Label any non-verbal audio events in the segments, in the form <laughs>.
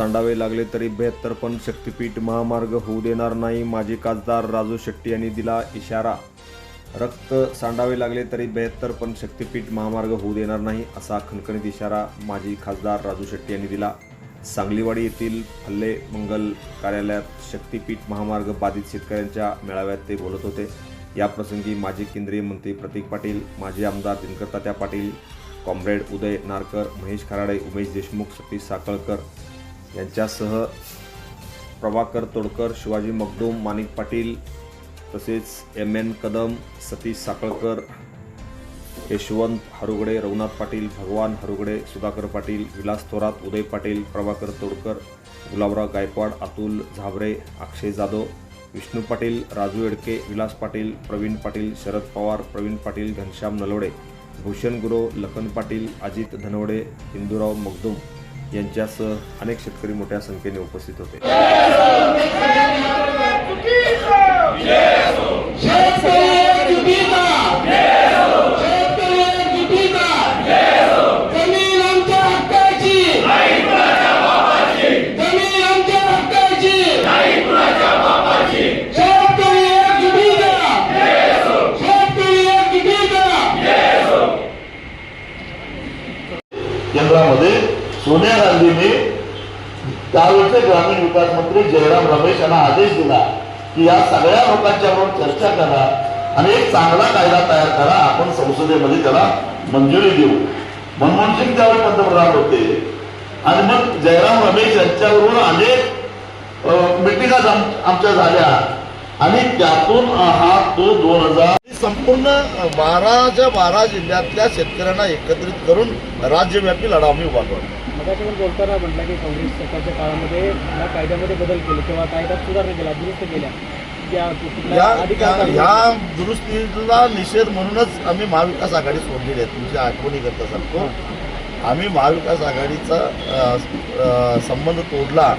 सांडावे लागले तरी बेहत्तर पण शक्तीपीठ महामार्ग होऊ देणार नाही माजी खासदार राजू शेट्टी यांनी दिला इशारा. रक्त सांडावे लागले तरी बेहत्तर पण शक्तीपीठ महामार्ग होऊ देणार नाही असा खणखणीत इशारा माजी खासदार राजू शेट्टी यांनी दिला. सांगलीवाडी येथील हल्ले मंगल कार्यालयात शक्तीपीठ महामार्ग बाधित शेतकऱ्यांच्या मेळाव्यात ते बोलत होते. याप्रसंगी माजी केंद्रीय मंत्री प्रतीक पाटील माजी आमदार दिनकर तात्या पाटील कॉम्रेड उदय नारकर महेश खराडे उमेश देशमुख सतीश साकळकर यांच्यासह प्रभाकर तोडकर शिवाजी मगदूम माणिक पाटील तसेच एम एन कदम सतीश साकळकर यशवंत हरुगडे रघुनाथ पाटील भगवान हरुगडे सुधाकर पाटील विलास थोरात उदय पाटील प्रभाकर तोडकर गुलाबराव गायकवाड अतुल झाबरे अक्षय जाधव विष्णू पाटील राजू एडके विलास पाटील प्रवीण पाटील शरद पवार प्रवीण पाटील घनश्याम नलवडे भूषण गुरो लखन पाटील अजित धनवडे हिंदूराव मगदूम यांच्यासह अनेक शेतकरी मोठ्या संख्येने उपस्थित होते. केंद्रामध्ये सोनिया गांधींनी त्यावेळचे ग्रामीण विकास मंत्री जयराम रमेश यांना आदेश दिला की या सगळ्या लोकांच्या म्हणून चर्चा करा आणि एक चांगला कायदा तयार करा. आपण संसदेमध्ये त्याला मंजुरी देऊ. मनमोहन सिंग त्यावेळी पंतप्रधान होते. आणि मग जयराम रमेश यांच्यावरून अनेक मिटिंगा आमच्या झाल्या. आणि त्यातून हा तो दोन हजार संपूर्ण बाराच्या बारा जिल्ह्यातल्या शेतकऱ्यांना एकत्रित करून राज्यव्यापी लढा आम्ही उभा करतो मगाशी पण बोलताना म्हटलं की काँग्रेस सरकारच्या काळामध्ये या कायद्यामध्ये बदल केले किंवा कायद्यात सुधारणा केल्या दुरुस्त केल्या. या दुरुस्तीला निषेध म्हणूनच आम्ही महाविकास आघाडी सोडलेली आहे तुमच्या आठवणी करता सांगतो. आम्ही महाविकास आघाडीचा संबंध तोडला.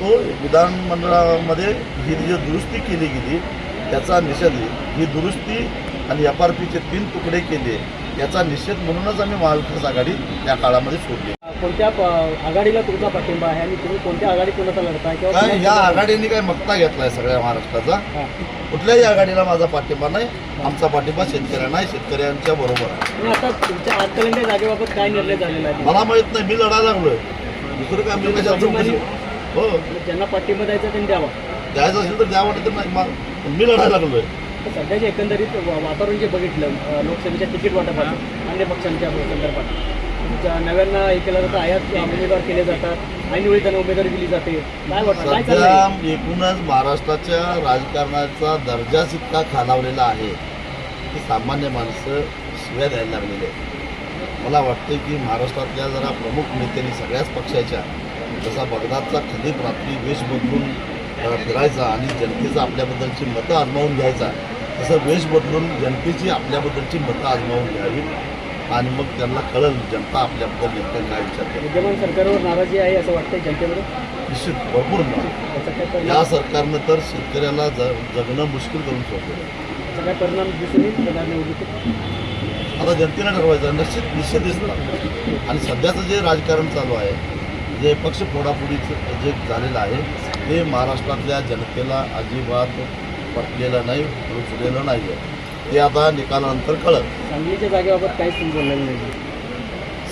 तो विधानमंडळामध्ये ही जी दुरुस्ती केली गेली त्याचा निषेध ही दुरुस्ती आणि एफ आर पीचे तीन तुकडे केले याचा निषेध म्हणूनच आम्ही महाविकास आघाडी त्या काळामध्ये सोडली. कोणत्या प- आघाडीला तुमचा पाठिंबा आहे आणि तुम्ही कोणत्या आघाडी कोणाचा लढताय किंवा काय या आघाडीने काय मक्ता घेतलाय सगळ्या महाराष्ट्राचा. हा. कुठल्याही आघाडीला माझा पाठिंबा नाही आमचा पाठिंबा शेतकऱ्यांना आहे, शेतकऱ्यांच्या बरोबर आहे. आणि आता तुमच्या आजपर्यंत जागेबाबत काय निर्णय झालेला आहे? मला माहीत नाही मी लढायला लागलोय. दुसरं काय मी चौकशी हो. ज्यांना पाठिंबा द्यायचा त्यांनी द्यावा. द्यायचं असेल तर द्या वाटत तर नाही मा- मी लढायला लागलोय. तर सध्याचे एकंदरीत वा- वातावरण जे बघितलं अ, लोकसभेच्या तिकीट वाटपाचं अन्य पक्षांच्या संदर्भात. नव्यांना हे केलं जातं आयात उमेदवार केले जातात ऐनवेळी त्यांना उमेदवारी दिली जाते. काय वाटतं? काय सध्या चाललंय? एकूणच महाराष्ट्राच्या राजकारणाचा दर्जाच इतका खालावलेला आहे. की सामान्य माणसं शिव्या द्यायला लागलेले आहेत. मला वाटते की महाराष्ट्रातल्या जरा प्रमुख नेत्यांनी सगळ्याच पक्षाच्या जसा बगदादचा खलीफ रात्री वेश बदलून फिरायचा आणि जनतेचं आपल्याबद्दलची मतं आजमावून घ्यायचा तसं वेश बदलून जनतेची आपल्याबद्दलची मतं आजमावून घ्यावी आणि मग त्यांना कळलं जनता आपल्याबद्दल नेमकं काय विचार करते विद्यमान सरकारवर नाराजी आहे असं वाटतंय जनतेमध्ये? निश्चित भरपूर ना त्याचा काय या सरकारनं तर शेतकऱ्याला ज जगणं मुश्किल करून सोडलेलं. त्याचा काय परिणाम दिसून येईल येणार निवडणुकीत? आता जनतेनं ठरवायचं निश्चित निश्चित दिसणार आणि सध्याचं जे राजकारण चालू आहे जे पक्ष फोडाफोडीचं जे झालेलं आहे ते महाराष्ट्रातल्या जनतेला अजिबात पटलेलं नाही रुचलेलं नाही आहे ते आता निकालानंतर कळत सांगलीच्या जागेबाबत काहीच तुम्ही बोललेलं नाही.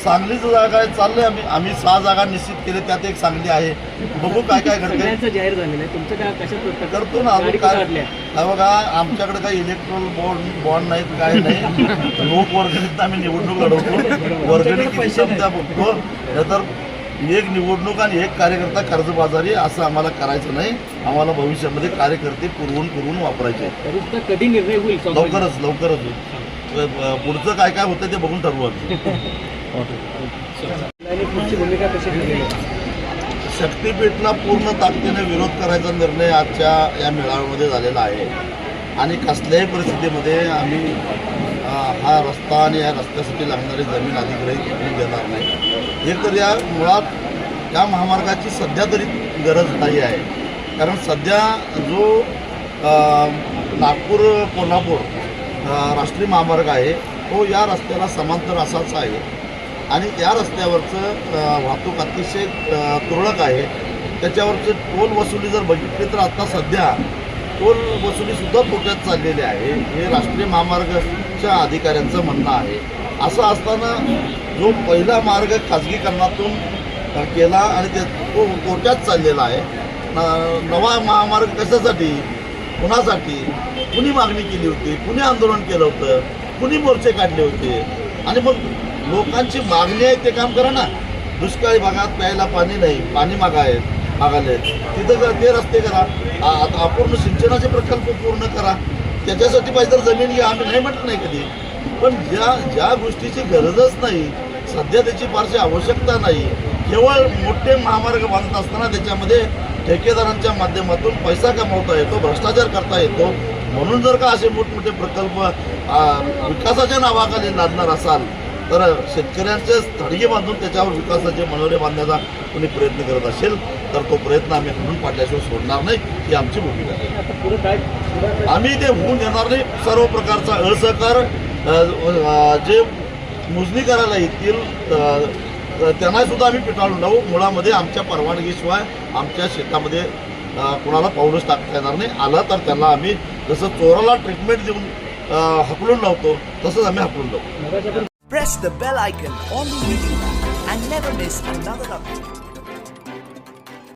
सांगलीचं जागा आहे चाललंय? आम्ही आम्ही सहा जागा निश्चित केले त्यात एक सांगली आहे. बघू काय काय घडते सगळ्यांचं जाहीर झालेलं आहे. तुमचं काय कशात करतो ना गाडी काय? काय बघा आमच्याकडे काही इलेक्ट्रॉल बॉन्ड बॉन्ड नाहीत काय नाही. <laughs> लोक वर्गणीत आम्ही निवडणूक लढवतो. वर्गणी किती समजा बघतो. नाहीतर एक निवडणूक आणि एक कार्यकर्ता कर्जबाजारी असं आम्हाला करायचं नाही. आम्हाला भविष्यामध्ये कार्यकर्ते पुरवून पुरवून वापरायचे कधी निर्णय होईल? लवकरच लवकरच होईल. पुढचं काय काय होतं ते बघून ठरवू आम्ही? <laughs> शक्तीपीठला पूर्ण ताकदीने विरोध करायचा निर्णय आजच्या या मेळाव्यामध्ये झालेला आहे. आणि कसल्याही परिस्थितीमध्ये आम्ही हा रस्ता आणि या रस्त्यासाठी लागणारी जमीन अधिग्रहित देणार नाही. हे तर या मुळात या महामार्गाची सध्या तरी गरज नाही आहे. कारण सध्या जो नागपूर कोल्हापूर राष्ट्रीय महामार्ग आहे तो या रस्त्याला समांतर असाच आहे. आणि या रस्त्यावरचं वाहतूक अतिशय तुरळक आहे. त्याच्यावरचं टोल वसुली जर बघितली तर आता सध्या टोल वसुलीसुद्धा तोट्यात चाललेली आहे. हे राष्ट्रीय महामार्गच्या अधिकाऱ्यांचं म्हणणं आहे. असं असताना जो पहिला मार्ग खाजगीकरणातून केला आणि ते तो तोट्यात चाललेला आहे. न- नवा महामार्ग कशासाठी कुणासाठी? कुणी मागणी केली होती? कुणी आंदोलन केलं होतं? कुणी मोर्चे काढले होते? आणि मग लोकांची मागणी आहे ते काम करा ना. दुष्काळी भागात प्यायला पाणी नाही पाणी मागायत आहेत मागाले तिथं जर ते रस्ते करा. आता अपूर्ण सिंचनाचे प्रकल्प पूर्ण करा. त्याच्यासाठी पाहिजे तर जमीन घ्या. आम्ही नाही म्हटलं नाही कधी. पण ज्या ज्या गोष्टीची गरजच नाही सध्या त्याची फारशी आवश्यकता नाही. केवळ मोठे महामार्ग बांधत असताना त्याच्यामध्ये ठेकेदारांच्या माध्यमातून पैसा कमवता येतो भ्रष्टाचार करता येतो. म्हणून जर का असे मोठमोठे प्रकल्प विकासाच्या नावाखाली लादणार असाल तर शेतकऱ्यांचे थडगे बांधून त्याच्यावर विकासाचे मनोरे बांधण्याचा कोणी प्रयत्न करत असेल तर तो प्रयत्न आम्ही म्हणून पाडल्याशिवाय सोडणार नाही ही आमची भूमिका आहे. आम्ही ते होऊन देणार नाही सर्व प्रकारचा असहकार जे मोजणी करायला येतील त्यांनासुद्धा सुद्धा आम्ही पिटाळून लावू. मुळामध्ये आमच्या परवानगीशिवाय आमच्या शेतामध्ये कुणाला पाऊलच टाकता येणार नाही. आलं तर त्यांना आम्ही जसं चोराला ट्रीटमेंट देऊन हकलून लावतो तसंच आम्ही हकलून लावतो press the bell icon on the and never miss another update.